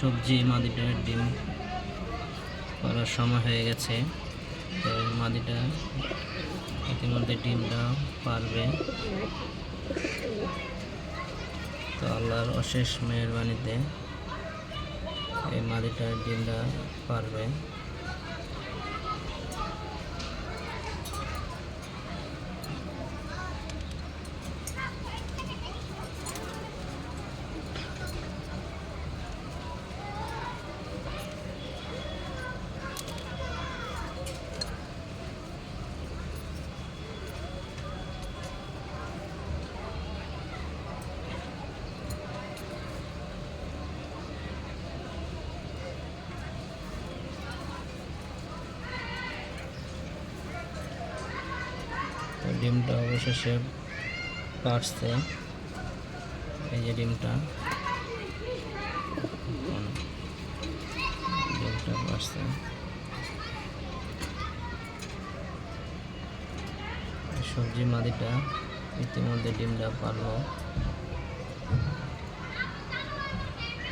সবজি, মাদিটার ডিম করার সময় হয়ে গেছে। তো মাদিটা ইতিমধ্যে ডিমটা পারবে। তো আল্লাহর অশেষ মেহরবানিতে এই মাদিটার ডিমটা পারবে। ডিমটা অবশেষে পারছে এই যে ডিমটা। ডিমটা পারছে সবজি মাদিটা ইতিমধ্যে ডিমটা পারল।